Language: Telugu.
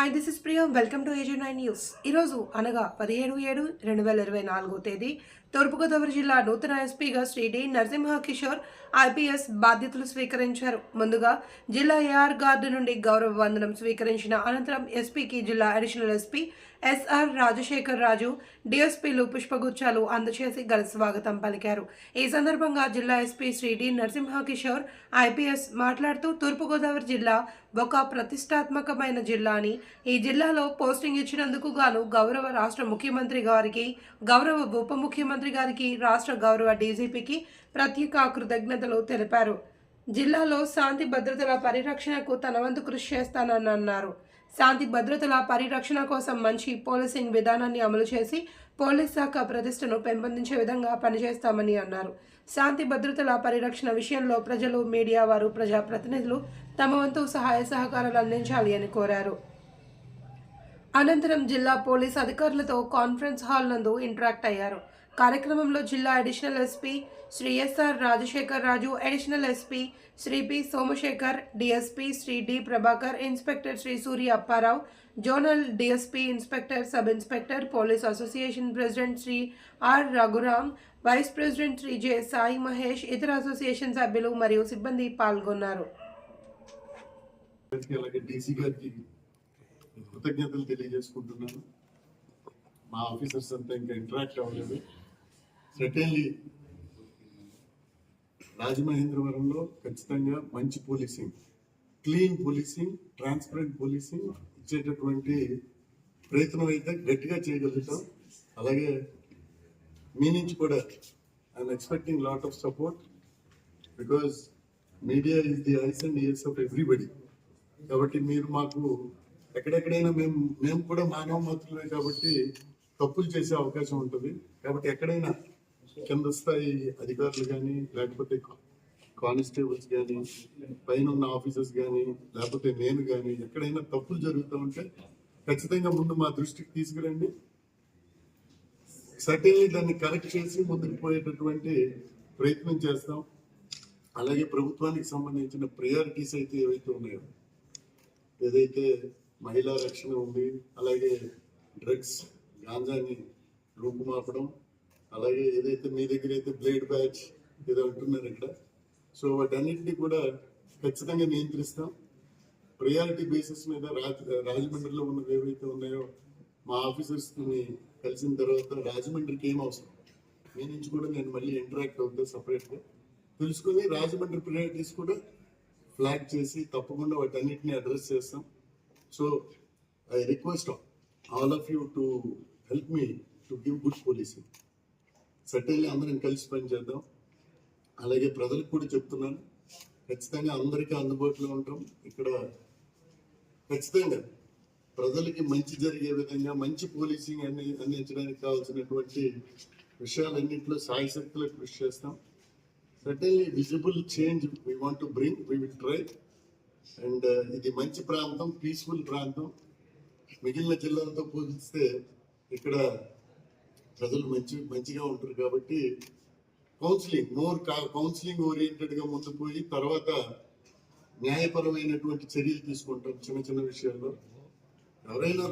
Hi this is media welcome to agent nine news ఈరోజు అనగా పదిహేడు ఏడు రెండు వేల ఇరవై నాలుగో తేదీ తూర్పుగోదావరి జిల్లా నూతన ఎస్పీగా శ్రీ డి నరసింహ కిషోర్ ఐపీఎస్ బాధ్యతలు స్వీకరించారు. ముందుగా జిల్లా ఏఆర్ గార్డు నుండి గౌరవ వందనం స్వీకరించిన అనంతరం ఎస్పీకి జిల్లా additional SP SR Rajasekhar Raju డిఎస్పీలు పుష్పగుచ్చాలు అందచేసి ఘన స్వాగతం పలికారు. ఈ సందర్భంగా జిల్లా SP Shri D Narasimha Kishore IPS మాట్లాడుతూ తూర్పుగోదావరి జిల్లా ఒక ప్రతిష్టాత్మకమైన జిల్లా అని. ఈ జిల్లాలో పోస్టింగ్ ఇచ్చినందుకు గాను గౌరవ రాష్ట్ర ముఖ్యమంత్రి గారికి గౌరవ ఉప ముఖ్యమంత్రి గారికి రాష్ట్ర గౌరవ డీజీపీకి ప్రత్యేక కృతజ్ఞతలు తెలిపారు. జిల్లాలో శాంతి భద్రతల పరిరక్షణకు తన వంతు కృషి చేస్తానని అన్నారు. శాంతి భద్రతల పరిరక్షణ కోసం మంచి పోలీసింగ్ విధానాన్ని అమలు చేసి పోలీస్ శాఖ ప్రతిష్టను పెంపొందించే విధంగా పనిచేస్తామని అన్నారు. శాంతి భద్రతల పరిరక్షణ విషయంలో ప్రజలు మీడియా వారు ప్రజాప్రతినిధులు తమ వంతు సహాయ సహకారాలు అందించాలి అని కోరారు. అనంతరం జిల్లా పోలీస్ అధికారులతో కాన్ఫరెన్స్ హాల్ నందు ఇంటరాక్ట్ అయ్యారు. కార్యక్రమంలో జిల్లా additional SP Shri SR Rajasekhar Raju additional SP Shri P Somasekhar DSP Shri D Prabhakar inspector Shri Surya Apparao zonal DSP inspector sub inspector police association president Shri R Raghuram vice president Shri J Sai Mahesh ఇతర అసోసియేషన్ సభ్యులు మరియు సిబ్బంది పాల్గొన్నారు. కృతజ్ఞతలు తెలియజేసుకుంటున్నాను. మా ఆఫీసర్స్ అంతా ఇంకా ఇంటరాక్ట్ అవ్వలేదు. సటన్లీ రాజమహేంద్రవరంలో ఖచ్చితంగా మంచి policing clean policing transparent policing ఇచ్చేటటువంటి ప్రయత్నం అయితే గట్టిగా చేయగలుగుతాం. అలాగే మీ నుంచి కూడా I'm expecting lot of support because media is the eyes and ears of everybody కాబట్టి మీరు మాకు ఎక్కడెక్కడైనా మేము మేము కూడా మానవ మాత్రమే కాబట్టి తప్పులు చేసే అవకాశం ఉంటుంది. కాబట్టి ఎక్కడైనా కింద స్థాయి అధికారులు కానీ లేకపోతే కానిస్టేబుల్స్ కానీ పైన ఉన్న ఆఫీసర్స్ కానీ లేకపోతే నేను కానీ ఎక్కడైనా తప్పులు జరుగుతూ ఉంటే ఖచ్చితంగా ముందు మా దృష్టికి తీసుకురండి. సర్టెన్లీ దాన్ని కరెక్ట్ చేసి ముందుకు పోయేటటువంటి ప్రయత్నం చేస్తాం. అలాగే ప్రభుత్వానికి సంబంధించిన ప్రయారిటీస్ అయితే ఏవైతే ఉన్నాయో ఏదైతే మహిళా రక్షణ ఉంది అలాగే డ్రగ్స్ గాంజాని రూపుమాపడం అలాగే ఏదైతే మీ దగ్గర అయితే బ్లేడ్ బ్యాచ్ ఏదో అంటున్నారు ఇక్కడ. సో వాటన్నిటిని కూడా ఖచ్చితంగా నియంత్రిస్తాం. ప్రయారిటీ బేసిస్ మీద రాజ రాజమండ్రిలో ఉన్నవి ఏవైతే ఉన్నాయో మా ఆఫీసర్స్ని కలిసిన తర్వాత రాజమండ్రికి ఏం అవసరం? మీ నుంచి కూడా నేను మళ్ళీ ఇంటరాక్ట్ అవుతా సపరేట్గా. తెలుసుకుని రాజమండ్రి ప్రయారిటీస్ కూడా ఫ్లాగ్ చేసి తప్పకుండా వాటన్నిటిని అడ్రస్ చేస్తాం. So I request all of you to help me to give good policing certainly అందరం కలిసి పనిచేద్దాం అలాగే ప్రజలకు కూడా చెప్తున్నాను. ఖచ్చితంగా అందరికీ అందుబాటులో ఉంటాం. ఇక్కడ ఖచ్చితంగా ప్రజలకి మంచి జరిగే విధంగా మంచి పోలీసింగ్ అన్ని అందించడానికి కావాల్సినటువంటి విషయాలన్నింటిలో సాయశక్తులు కృషి చేస్తాం. Certainly visible change we want to bring we will try and ఇది మంచి ప్రాంతం పీస్ఫుల్ ప్రాంతం. మిగిలిన జిల్లాలతో పోలిస్తే ఇక్కడ ప్రజలు మంచి మంచిగా ఉంటారు కాబట్టి కౌన్సిలింగ్ మోర్ కౌన్సిలింగ్ ఓరియంటెడ్గా ముందు పోయి తర్వాత న్యాయపరమైనటువంటి చర్యలు తీసుకుంటాం చిన్న చిన్న విషయాల్లో. ఎవరైనా